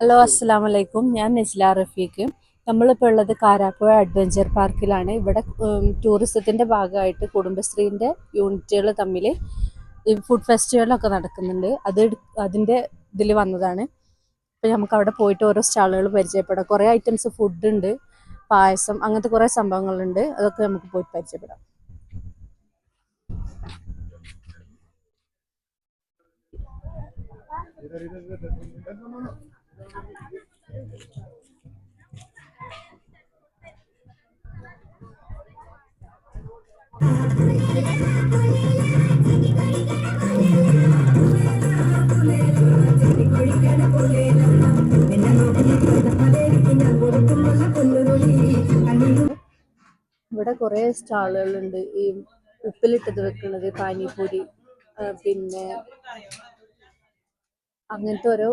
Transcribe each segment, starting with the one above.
Hello അസ്സാം വലൈക്കും ഞാൻ നസ്ല റഫീഖ്. നമ്മളിപ്പോൾ ഉള്ളത് കാരാപ്പുഴ അഡ്വഞ്ചർ പാർക്കിലാണ്. ഇവിടെ ടൂറിസത്തിന്റെ ഭാഗമായിട്ട് കുടുംബശ്രീന്റെ യൂണിറ്റുകൾ തമ്മിൽ ഫുഡ് ഫെസ്റ്റിവലൊക്കെ നടക്കുന്നുണ്ട്. അത് അതിന്റെ ഇതിൽ വന്നതാണ്. അപ്പോൾ നമുക്ക് അവിടെ പോയിട്ട് ഓരോ സ്റ്റാളുകൾ പരിചയപ്പെടാം. കുറേ ഐറ്റംസ് ഫുഡ് ഉണ്ട് പായസം അങ്ങനത്തെ കുറേ സംഭവങ്ങളുണ്ട്. അതൊക്കെ നമുക്ക് പോയി പരിചയപ്പെടാം. ഇവിടെ കുറേ സ്റ്റാളുകളുണ്ട്. ഈ ഉപ്പിലിട്ടത് വെക്കുന്നത് പാനിപൂരി പിന്നെ അങ്ങനത്തെ ഓരോ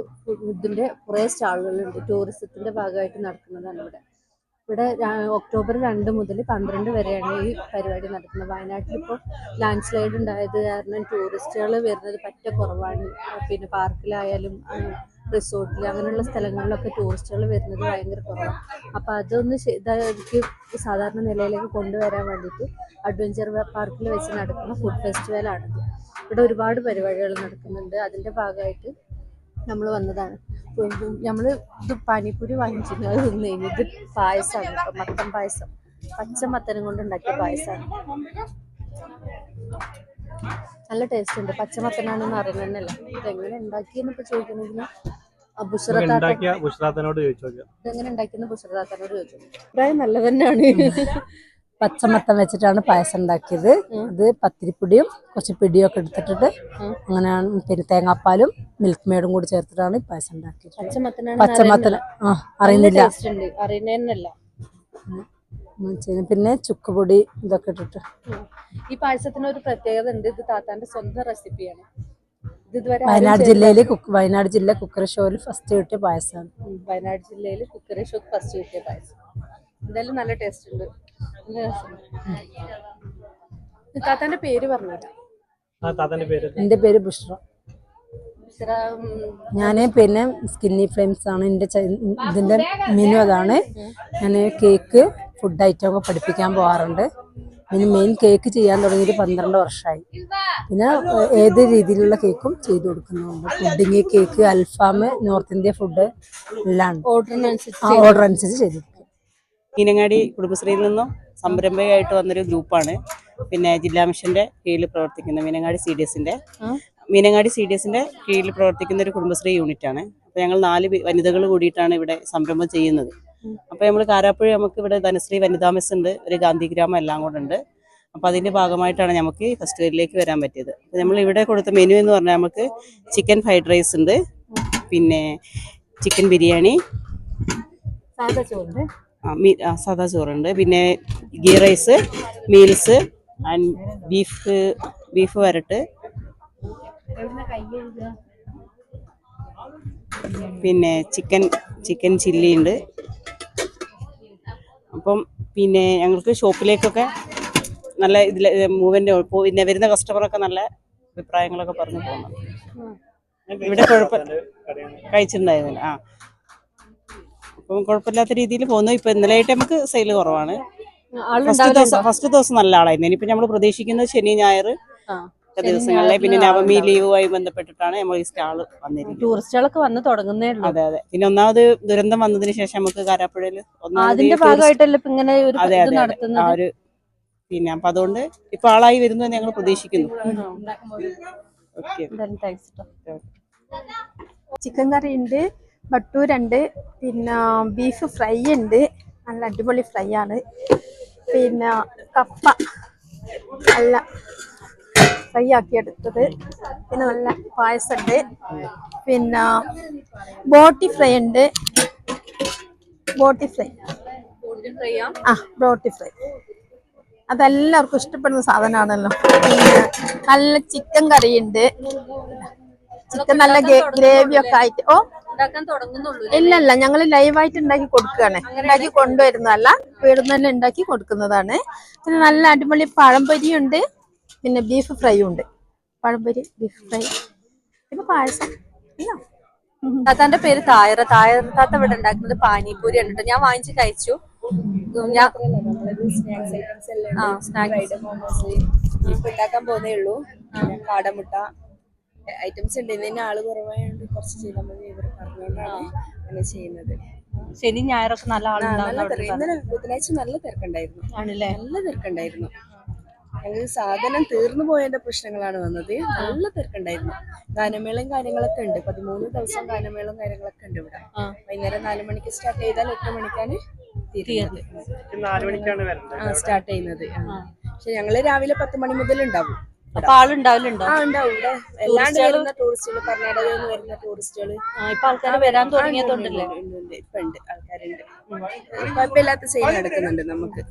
ഇതിന്റെ കുറേ സ്റ്റാളുകളുണ്ട്. ടൂറിസത്തിന്റെ ഭാഗമായിട്ട് നടക്കുന്നതാണ് ഇവിടെ. ഇവിടെ ഒക്ടോബർ രണ്ട് മുതൽ പന്ത്രണ്ട് വരെയാണ് ഈ പരിപാടി നടക്കുന്നത്. വയനാട്ടിൽ ഇപ്പോൾ ലാൻഡ് സ്ലൈഡ് ഉണ്ടായത് കാരണം ടൂറിസ്റ്റുകൾ വരുന്നത് പറ്റ കുറവാണ്. പിന്നെ പാർക്കിലായാലും റിസോർട്ടിൽ അങ്ങനെയുള്ള സ്ഥലങ്ങളിലൊക്കെ ടൂറിസ്റ്റുകൾ വരുന്നത് ഭയങ്കര കുറവാണ് അപ്പോൾ അതൊന്ന് ഇതായിരിക്ക് സാധാരണ നിലയിലേക്ക് കൊണ്ടുവരാൻ വേണ്ടിയിട്ട് അഡ്വഞ്ചർ പാർക്കിൽ വെച്ച് നടക്കുന്ന ഫുഡ് ഫെസ്റ്റിവലാണിത് ഇവിടെ ഒരുപാട് പരിപാടികൾ നടക്കുന്നുണ്ട്. അതിന്റെ ഭാഗമായിട്ട് നമ്മൾ വന്നതാണ്. നമ്മൾ ഇത് പാനിപ്പൂരി വാങ്ങിച്ചിരുന്നു. അത് തിന്നു കഴിഞ്ഞു ഇത് പായസമാണ് മത്തൻ പായസം. പച്ച മത്തനും കൊണ്ട് ഉണ്ടാക്കിയ പായസമാണ് നല്ല ടേസ്റ്റ് ഉണ്ട്. പച്ച മത്തനാണെന്ന് അറിയുന്നതന്നല്ല ഇതെങ്ങനെ ഉണ്ടാക്കിയെന്ന് ഇപ്പൊ ചോദിക്കണമെങ്കിൽ ചോദിച്ചു ഇതെങ്ങനെ ഉണ്ടാക്കിയെന്ന് ബുഷറത്താത്തനോട് ചോദിച്ചു അഭിപ്രായം നല്ല തന്നെയാണ് പച്ചമത്തം വെച്ചിട്ടാണ് പായസം ഉണ്ടാക്കിയത് അത് പത്തിരിപ്പൊടിയും കുറച്ച് പിടിയും ഒക്കെ എടുത്തിട്ടിട്ട് അങ്ങനെയാണ് പിന്നെ തേങ്ങാപ്പാലും മിൽക്ക് മേഡും കൂടി ചേർത്തിട്ടാണ് ഈ പായസം ഉണ്ടാക്കിയത് പച്ചമത്തന് ആ അറിയുന്നില്ല. പിന്നെ ചുക്കുപൊടി ഇതൊക്കെ ഇട്ടിട്ട്. ഈ പായസത്തിന് ഒരു പ്രത്യേകത ഉണ്ട്. ഇത് താത്താന്റെ സ്വന്തം റെസിപ്പിയാണ്. വയനാട് ജില്ലയിലെ ജില്ലയിൽ വയനാട് ജില്ല കുക്കറി ഷോയിൽ ഫസ്റ്റ് കിട്ടിയ പായസമാണ്. വയനാട് ജില്ലയിൽ കുക്കറി ഷോക്ക് ഫസ്റ്റ് കിട്ടിയ പായസം. എന്തായാലും നല്ല ടേസ്റ്റ് ഉണ്ട്. താത്താന്റെ പേര് പറഞ്ഞു ആ താത്തന്റെ പേര്. എന്റെ പേര് ബുഷ്റ. ഞാൻ പിന്നെ സ്കിന്നി ഫ്ലെയിംസ് ആണ്. എന്റെ ഇതിന്റെ ഇതിന്റെ മെനു അതാണ്. ഞാൻ കേക്ക് ഫുഡ് ഐറ്റം ഒക്കെ പഠിപ്പിക്കാൻ പോകാറുണ്ട് പിന്നെ മെയിൻ കേക്ക് ചെയ്യാൻ തുടങ്ങിയിട്ട് പന്ത്രണ്ട് വർഷമായി പിന്നെ ഏത് രീതിയിലുള്ള കേക്കും ചെയ്തു കൊടുക്കുന്നുണ്ട്. പുഡിങ് കേക്ക് അൽഫാം നോർത്ത് ഇന്ത്യ ഫുഡ് എല്ലാം. ഓർഡർ അനുസരിച്ച് ചെയ്തു മീനങ്ങാടി കുടുംബശ്രീയിൽ നിന്നും സംരംഭകയായിട്ട് വന്നൊരു ഗ്രൂപ്പാണ്. പിന്നെ ജില്ലാ മിഷന്റെ കീഴിൽ പ്രവർത്തിക്കുന്ന മീനങ്ങാടി സി ഡി എസിന്റെ. മീനങ്ങാടി സി ഡി എസിന്റെ കീഴിൽ പ്രവർത്തിക്കുന്ന ഒരു കുടുംബശ്രീ യൂണിറ്റ് ആണ് അപ്പോൾ ഞങ്ങൾ നാല് വനിതകൾ കൂടിയിട്ടാണ് ഇവിടെ സംരംഭം ചെയ്യുന്നത്. അപ്പോൾ നമ്മൾ കാരാപ്പുഴ നമുക്ക് ഇവിടെ ധനശ്രീ വനിതാ മെസ് ഉണ്ട് ഒരു ഗാന്ധി ഗ്രാമം എല്ലാം കൂടെ ഉണ്ട്. അപ്പോൾ അതിന്റെ ഭാഗമായിട്ടാണ് നമുക്ക് ഫസ്റ്റ് ഫെസ്റ്റിവലിലേക്ക് വരാൻ പറ്റിയത്. അപ്പോൾ നമ്മൾ ഇവിടെ കൊടുത്ത മെനു എന്ന് പറഞ്ഞാൽ നമുക്ക് ചിക്കൻ ഫ്രൈഡ് റൈസ് ഉണ്ട് പിന്നെ ചിക്കൻ ബിരിയാണി. സാധാ ചോറുണ്ട്. സാദാ ചോറുണ്ട്. പിന്നെ ghee rice meals and beef beef വരട്ട്. പിന്നെ ചിക്കൻ ചിക്കൻ ചില്ലി ഉണ്ട്. അപ്പം പിന്നെ ഞങ്ങൾക്ക് ഷോപ്പിലേക്കൊക്കെ നല്ല ഇതിൽ മൂവന്റെ പിന്നെ വരുന്ന കസ്റ്റമറൊക്കെ നല്ല അഭിപ്രായങ്ങളൊക്കെ പറഞ്ഞു പോകുന്നു ഇവിടെ കുഴപ്പം കഴിച്ചിട്ടുണ്ടായിരുന്നില്ല. ആ. അപ്പം കുഴപ്പമില്ലാത്ത രീതിയിൽ പോകുന്നു. ഇപ്പൊ ഇന്നലെയായിട്ട് നമുക്ക് സെയിൽ കുറവാണ്. ഫസ്റ്റ് ദിവസം ഫസ്റ്റ് ദിവസം നല്ല ആളായിരുന്നു. ഇനിയിപ്പോ നമ്മൾ പ്രതീക്ഷിക്കുന്നത് ശനി ഞായർ ആ ദിവസങ്ങളിലെ പിന്നെ നവമി ലീവുമായി ബന്ധപ്പെട്ടിട്ടാണ് നമ്മൾ ഈ സ്റ്റാൾ വന്നിരിക്കുന്നത്. ടൂറിസ്റ്റുകളൊക്കെ വന്ന് തുടങ്ങുന്നേ ഉള്ളൂ. അതെ അതെ. പിന്നെ ഒന്നാമത് ദുരന്തം വന്നതിന് ശേഷം നമുക്ക് കാരാപ്പുഴയിൽ ഒന്നാമത് അതിന്റെ ഭാഗമായിട്ടല്ലേ ഇപ്പൊ ഇങ്ങനെ ഒരു അതെ അതെ ആ ഒരു പിന്നെ അപ്പൊ അതുകൊണ്ട് ഇപ്പൊ ആളായി വരുന്നു ഞങ്ങൾ പ്രതീക്ഷിക്കുന്നു. ഓക്കെ ചിക്കൻ കറി ഉണ്ട്. ബട്ടൂരുണ്ട് പിന്നെ ബീഫ് ഫ്രൈ ഉണ്ട്. നല്ല അടിപൊളി ഫ്രൈ ആണ്. പിന്നെ കപ്പ. നല്ല ഫ്രൈ ആക്കി എടുത്തത്. പിന്നെ നല്ല പായസമുണ്ട്. പിന്നെ ബോട്ടി ഫ്രൈ ഉണ്ട്. ബോട്ടി ഫ്രൈ ആ? ബോട്ടി ഫ്രൈ അതെല്ലാവർക്കും ഇഷ്ടപ്പെടുന്ന സാധനമാണല്ലോ. പിന്നെ നല്ല ചിക്കൻ കറിയുണ്ട്. ചിക്കൻ നല്ല ഗ്രേവി ഒക്കെ ആയിട്ട്. ഓ ഉണ്ടാക്കാൻ തുടങ്ങുന്നുള്ളൂ ഇല്ല? ഇല്ല ഞങ്ങൾ ലൈവായിട്ട് ഉണ്ടാക്കി കൊടുക്കുകയാണ് ഉണ്ടാക്കി കൊണ്ടുവരുന്നതല്ല വീടുന്ന് തന്നെ ഉണ്ടാക്കി കൊടുക്കുന്നതാണ്. പിന്നെ നല്ല അടിപൊളി പഴംപൊരി ഉണ്ട് പിന്നെ ബീഫ് ഫ്രൈ ഉണ്ട്. പഴംപൊരി ബീഫ് ഫ്രൈ പിന്നെ പായസം. ഇല്ല. താത്താന്റെ പേര് തായറ. തായറ താത്ത ഇവിടെ ഉണ്ടാക്കുന്നത് പാനിപൂരി ആണ് കേട്ടോ. ഞാൻ വാങ്ങിച്ച് കഴിച്ചു. ഞാൻ സ്നാക്സ് ഐറ്റംസ് എല്ലാം ഉണ്ടാക്കാൻ പോകുന്നേ ഉള്ളൂ. കാടമുട്ട. ഐറ്റംസ് ഉണ്ട്. ഇന്ന് ആൾ കുറവായതുകൊണ്ട് കുറച്ച് ചെയ്താൽ മതി. ഇവർ പറഞ്ഞുകൊണ്ടാണ് അങ്ങനെ ചെയ്യുന്നത്. ശനി ഞായറൊക്കെ നല്ല ആ, ആളുണ്ടാവും നല്ല അവിടെ തിരക്ക് ഇന്നലെ ബുധനാഴ്ച നല്ല തിരക്കുണ്ടായിരുന്നു. ആണല്ലേ? നല്ല തിരക്കുണ്ടായിരുന്നു. ഞങ്ങൾക്ക് സാധനം തീർന്നു പോയതിന്റെ പ്രശ്നങ്ങളാണ് വന്നത്. നല്ല തിരക്കുണ്ടായിരുന്നു. ഗാനമേളയും കാര്യങ്ങളൊക്കെ ഉണ്ട്. പതിമൂന്ന് ദിവസം ഗാനമേളയും കാര്യങ്ങളൊക്കെ ഉണ്ട് ഇവിടെ. വൈകുന്നേരം നാല് മണിക്ക് സ്റ്റാർട്ട് ചെയ്താൽ എട്ട് മണിക്കാണ് തീരുന്നത്. ആ സ്റ്റാർട്ട് ചെയ്യുന്നത്. പക്ഷെ ഞങ്ങൾ രാവിലെ പത്ത് മണി മുതൽ ഉണ്ടാവും. അപ്പൊ വരുന്ന ടൂറിസ്റ്റുകൾ കർണാടകയിൽ നിന്ന് വരുന്ന ടൂറിസ്റ്റുകൾ ആ, ഇപ്പൊ ആൾക്കാർ വരാൻ തുടങ്ങിയതുകൊണ്ടല്ലേ ഇപ്പൊ ഉണ്ട് ആൾക്കാരുണ്ട്. കുഴപ്പമില്ലാത്ത സെയിൽ നടക്കുന്നുണ്ട് നമുക്ക്.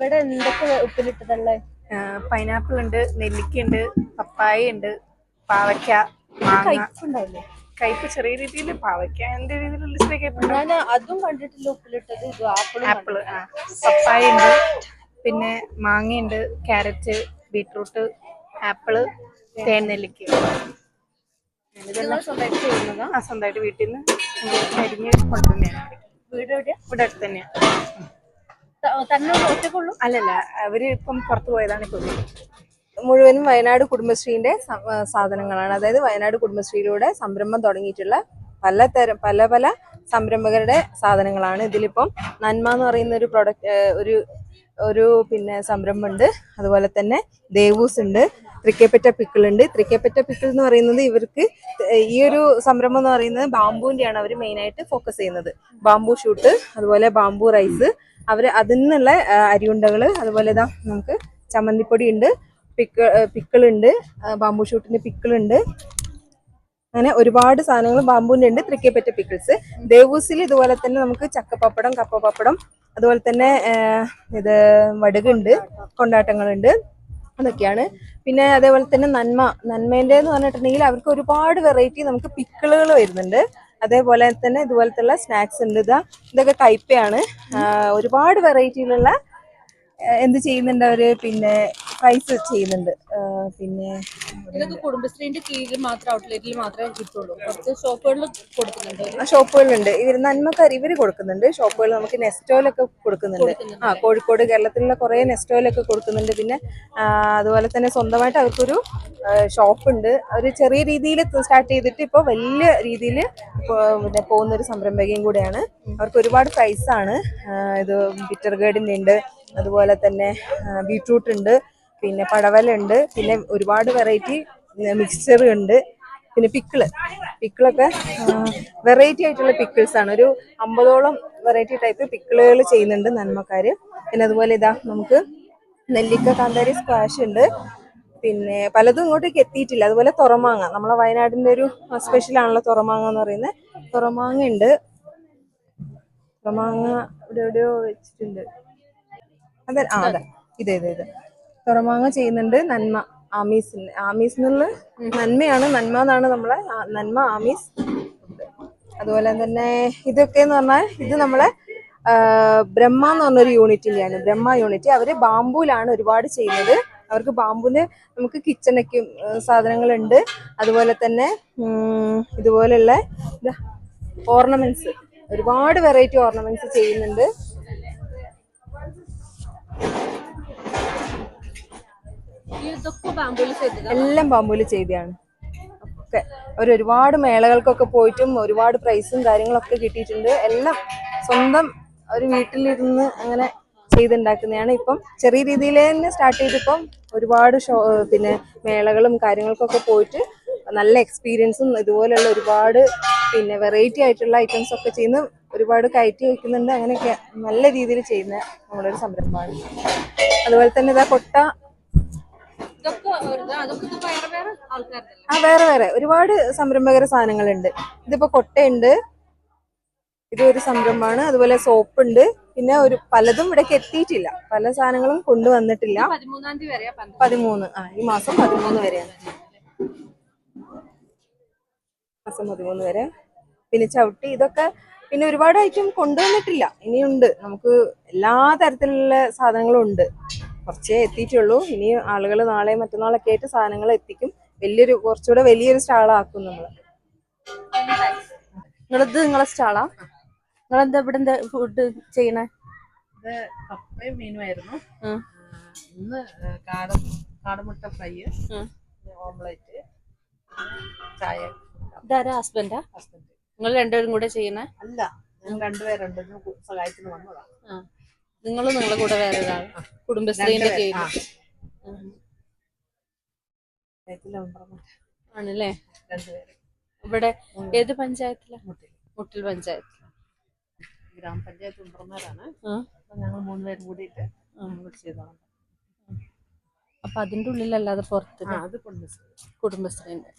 ഇവിടെ എന്തൊക്കെ ഉപ്പിലിട്ടതല്ലേ? പൈനാപ്പിൾ ഉണ്ട് നെല്ലിക്ക ഉണ്ട് പപ്പായ ഉണ്ട് പാവയ്ക്ക മാങ്ങ. കയ്പ് ചെറിയ രീതിയിൽ പാവയ്ക്കാന്റെ രീതിയിലുള്ള ഞാൻ അതും കണ്ടിട്ടില്ല ഉപ്പിലിട്ടത്. ഇത് ആപ്പിൾ ആപ്പിൾ ആ. പപ്പായ ഉണ്ട് പിന്നെ മാങ്ങയുണ്ട് ക്യാരറ്റ് ബീട്രൂട്ട് ആപ്പിൾ തേൻ നെല്ലിക്ക നിങ്ങൾ സ്വന്തമായിട്ട് ചെയ്യുന്നതാ? ആ സ്വന്തമായിട്ട് വീട്ടിൽ നിന്ന് അരിഞ്ഞ് കൊണ്ടുവന്നെയാണ് വീട് എവിടെയാ? ഇവിടെ അടുത്ത് തന്നെയാണ് തന്നെ ഒറ്റക്കുള്ളൂ അല്ലല്ല അവർ ഇപ്പം പുറത്തു പോയതാണ് ഇപ്പൊ മുഴുവനും വയനാട് കുടുംബശ്രീന്റെ സാധനങ്ങളാണ്. അതായത് വയനാട് കുടുംബശ്രീയിലൂടെ സംരംഭം തുടങ്ങിയിട്ടുള്ള പല തരം പല പല സംരംഭകരുടെ സാധനങ്ങളാണ് ഇതിലിപ്പം നന്മ എന്ന് പറയുന്ന ഒരു പ്രൊഡക്റ്റ് ഒരു ഒരു പിന്നെ സംരംഭമുണ്ട്. അതുപോലെ തന്നെ ദേവൂസ് ഉണ്ട് തൃക്കപ്പറ്റ പിക്കിൾ ഉണ്ട്. തൃക്കപ്പറ്റ പിക്കിൾ എന്ന് പറയുന്നത് ഇവർക്ക് ഈ ഒരു സംരംഭം എന്ന് പറയുന്നത് ബാമ്പുവിന്റെയാണ് അവർ മെയിനായിട്ട് ഫോക്കസ് ചെയ്യുന്നത്. ബാമ്പു ഷൂട്ട് അതുപോലെ ബാമ്പു റൈസ് അവർ അതിൽ നിന്നുള്ള അരിയുണ്ടകൾ അതുപോലെ ഇതാ നമുക്ക് ചമ്മന്തിപ്പൊടി ഉണ്ട്. പിക്കിൾ പിക്കിളുണ്ട് ബാമ്പു ഷൂട്ടിന്റെ പിക്കിളുണ്ട് അങ്ങനെ ഒരുപാട് സാധനങ്ങൾ ബാമ്പുവിന്റെ ഉണ്ട്. തൃക്കേപ്പറ്റ പിക്കിൾസ് ദേവൂസിൽ ഇതുപോലെ തന്നെ നമുക്ക് ചക്കപ്പപ്പടം കപ്പപ്പപ്പടം അതുപോലെ തന്നെ ഇത് വടുകുണ്ട് കൊണ്ടാട്ടങ്ങളുണ്ട്. അതൊക്കെയാണ്. പിന്നെ അതേപോലെ തന്നെ നന്മ. നന്മേന്റെ എന്ന് പറഞ്ഞിട്ടുണ്ടെങ്കിൽ അവർക്ക് ഒരുപാട് വെറൈറ്റി നമുക്ക് പിക്കിളുകൾ വരുന്നുണ്ട്. അതേപോലെ തന്നെ ഇതുപോലത്തെ സ്നാക്സ് ഉണ്ട്. ഇതാ ഇതൊക്കെ കയ്പയാണ് ഒരുപാട് വെറൈറ്റിയിലുള്ള എന്ത് ചെയ്യുന്നുണ്ട് അവർ? പിന്നെ ഫ്രൈസ് ചെയ്യുന്നുണ്ട്. പിന്നെ ഇതൊക്കെ കുടുംബശ്രീന്റെ കീഴിൽ മാത്രം ഔട്ട്ലെറ്റിൽ മാത്രമേ കിട്ടുള്ളൂ. കുറച്ച് ഷോപ്പുകളിൽ കൊടുക്കുന്നുണ്ട്. ആ, ഷോപ്പുകളുണ്ട് ഇവർ നന്മക്കാർ ഇവർ കൊടുക്കുന്നുണ്ട്. ഷോപ്പുകൾ നമുക്ക് നെസ്റ്റോയിലൊക്കെ കൊടുക്കുന്നുണ്ട്. ആ കോഴിക്കോട് കേരളത്തിലുള്ള കുറേ നെസ്റ്റോയിലൊക്കെ കൊടുക്കുന്നുണ്ട്. പിന്നെ അതുപോലെ തന്നെ സ്വന്തമായിട്ട് അവർക്കൊരു ഷോപ്പുണ്ട്. അവർ ചെറിയ രീതിയിൽ സ്റ്റാർട്ട് ചെയ്തിട്ട് ഇപ്പോൾ വലിയ രീതിയിൽ പിന്നെ പോകുന്ന ഒരു സംരംഭകയും കൂടെയാണ്. അവർക്ക് ഒരുപാട് പ്രൈസാണ് ഇത് ബിറ്റർ ഗേർഡിന്റെ ഉണ്ട് അതുപോലെ തന്നെ ബീട്രൂട്ട് ഉണ്ട് പിന്നെ പടവല ഉണ്ട് പിന്നെ ഒരുപാട് വെറൈറ്റി മിക്സ്ചർ ഉണ്ട് പിന്നെ പിക്കിൾ പിക്കിളൊക്കെ വെറൈറ്റി ആയിട്ടുള്ള പിക്കിൾസ് ആണ്. ഒരു അമ്പതോളം വെറൈറ്റി ടൈപ്പ് പിക്കിളുകൾ ചെയ്യുന്നുണ്ട് നന്മക്കാർ പിന്നെ അതുപോലെ ഇതാ നമുക്ക് നെല്ലിക്ക കാന്താരി സ്ക്വാഷ് ഉണ്ട്. പിന്നെ പലതും ഇങ്ങോട്ടേക്ക് എത്തിയിട്ടില്ല. അതുപോലെ തുറമാങ്ങ. നമ്മളെ വയനാടിന്റെ ഒരു സ്പെഷ്യൽ ആണല്ലോ തുറമാങ്ങ എന്ന് പറയുന്നത്. തുറമാങ്ങ ഉണ്ട്. തുറമാങ്ങ ഇവിടെ എവിടെയോ വെച്ചിട്ടുണ്ട്. അതെ ആ അതെ. ഇതേ ഇതേ ഇത്. തുറമാങ്ങ ചെയ്യുന്നുണ്ട് നന്മ ആമീസ് ആമീസ് എന്നുള്ള നന്മയാണ് നന്മ എന്നാണ് നമ്മളെ നന്മ ആമീസ്. അതുപോലെ തന്നെ ഇതൊക്കെ എന്ന് പറഞ്ഞാൽ ഇത് നമ്മളെ ബ്രഹ്മ എന്ന് പറഞ്ഞൊരു യൂണിറ്റിന്റെയാണ് ബ്രഹ്മ യൂണിറ്റ്. അവർ ബാംബുലാണ് ഒരുപാട് ചെയ്യുന്നത്. അവർക്ക് ബാംബുവിന് നമുക്ക് കിച്ചണയ്ക്കും സാധനങ്ങളുണ്ട്. അതുപോലെ തന്നെ ഇതുപോലെയുള്ള ഓർണമെന്റ്സ്. ഒരുപാട് വെറൈറ്റി ഓർണമെന്റ്സ് ചെയ്യുന്നുണ്ട്. എല്ലാം ബാമ്പൂൽ ചെയ്തതാണ് ഒക്കെ ഒരു ഒരുപാട് മേളകൾക്കൊക്കെ പോയിട്ടും ഒരുപാട് പ്രൈസും കാര്യങ്ങളൊക്കെ കിട്ടിയിട്ടുണ്ട്. എല്ലാം സ്വന്തം ഒരു വീട്ടിലിരുന്ന് അങ്ങനെ ചെയ്തുണ്ടാക്കുന്നതാണ്. ഇപ്പം ചെറിയ രീതിയിൽ തന്നെ സ്റ്റാർട്ട് ചെയ്തിപ്പം ഒരുപാട് ഷോ പിന്നെ മേളകളും കാര്യങ്ങൾക്കൊക്കെ പോയിട്ട് നല്ല എക്സ്പീരിയൻസും ഇതുപോലെയുള്ള ഒരുപാട് പിന്നെ വെറൈറ്റി ആയിട്ടുള്ള ഐറ്റംസ് ഒക്കെ ചെയ്യുന്ന ഒരുപാട് കയറ്റി വയ്ക്കുന്നുണ്ട് അങ്ങനെയൊക്കെ നല്ല രീതിയിൽ ചെയ്യുന്ന നമ്മുടെ ഒരു സംരംഭമാണ്. അതുപോലെ തന്നെ ഇതാ കൊട്ട. ആ വേറെ വേറെ. ഒരുപാട് സംരംഭകര സാധനങ്ങളുണ്ട്. ഇതിപ്പോ കൊട്ടയുണ്ട്. ഇതൊരു സംരംഭമാണ്. അതുപോലെ സോപ്പ് ഉണ്ട് പിന്നെ ഒരു പലതും ഇവിടേക്ക് എത്തിയിട്ടില്ല. പല സാധനങ്ങളും കൊണ്ടുവന്നിട്ടില്ല. പതിമൂന്നാം തീയതി പന്ത്രണ്ട് പതിമൂന്ന്? ആ ഈ മാസം പതിമൂന്ന് വരെയാണ്. മാസം പതിമൂന്ന് വരെ. പിന്നെ ചവിട്ടി ഇതൊക്കെ പിന്നെ ഒരുപാട് ഐറ്റം കൊണ്ടുവന്നിട്ടില്ല. ഇനിയുണ്ട്. നമുക്ക് എല്ലാ തരത്തിലുള്ള സാധനങ്ങളും ഉണ്ട്. കുറച്ചേ എത്തിയിട്ടുള്ളൂ. ഇനി ആളുകൾ നാളെ മറ്റന്നാളൊക്കെ ആയിട്ട് സാധനങ്ങൾ എത്തിക്കും. വലിയൊരു കുറച്ചുകൂടെ വലിയൊരു സ്റ്റാളാക്കും നമ്മൾ നിങ്ങളത് നിങ്ങളെ സ്റ്റാളാ? നിങ്ങളെന്താ ഇവിടെ എന്താ ഫുഡ് ചെയ്യണേ കപ്പയും മീനുമായിരുന്നു. ഇന്ന് കാട കാടമുട്ട ഫ്രൈ. ഓംലെറ്റ് ചായ. ഇതാരാ ഹസ്ബൻഡാ ഹസ്ബൻഡ് നിങ്ങൾ രണ്ടുപേരും കൂടെ ചെയ്യണേ? അല്ല ഞങ്ങൾ രണ്ടുപേരുണ്ട്. സഹായത്തിന് വന്നതാണ് നിങ്ങൾ നിങ്ങളെ കൂടെ വേറെ ഒരാൾ കുടുംബശ്രീന്റെ. കീഴിൽ. ആണല്ലേ? ഇവിടെ ഏത് പഞ്ചായത്തിലാ? മുട്ടിൽ. പഞ്ചായത്തിൽ ഗ്രാമപഞ്ചായത്ത്. അപ്പൊ ഞങ്ങൾ മൂന്നുപേരും കൂടിയിട്ട് ചെയ്തതാണ്. അപ്പൊ അതിന്റെ ഉള്ളിലല്ലാതെ പുറത്ത് അത് കുടുംബശ്രീ. കുടുംബശ്രീന്റെ.